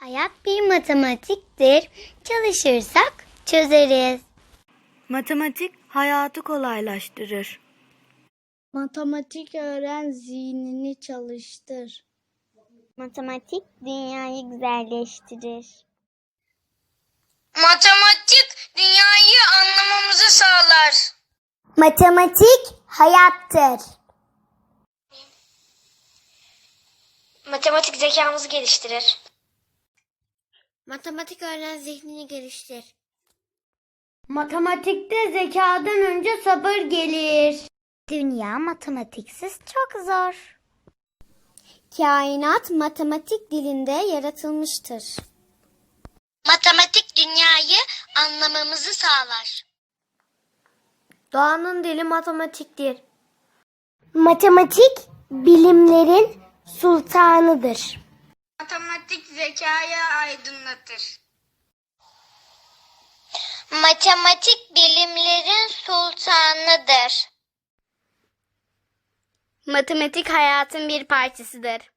Hayat bir matematiktir. Çalışırsak çözeriz. Matematik hayatı kolaylaştırır. Matematik öğren, zihnini çalıştır. Matematik dünyayı güzelleştirir. Matematik dünyayı anlamamızı sağlar. Matematik hayattır. Matematik zekamızı geliştirir. Matematik öğren zihnini geliştir. Matematikte zekadan önce sabır gelir. Dünya matematiksiz çok zor. Kainat matematik dilinde yaratılmıştır. Matematik dünyayı anlamamızı sağlar. Doğanın dili matematiktir. Matematik bilimlerin sultanıdır. Matematik zekayı aydınlatır. Matematik bilimlerin sultanıdır. Matematik hayatın bir parçasıdır.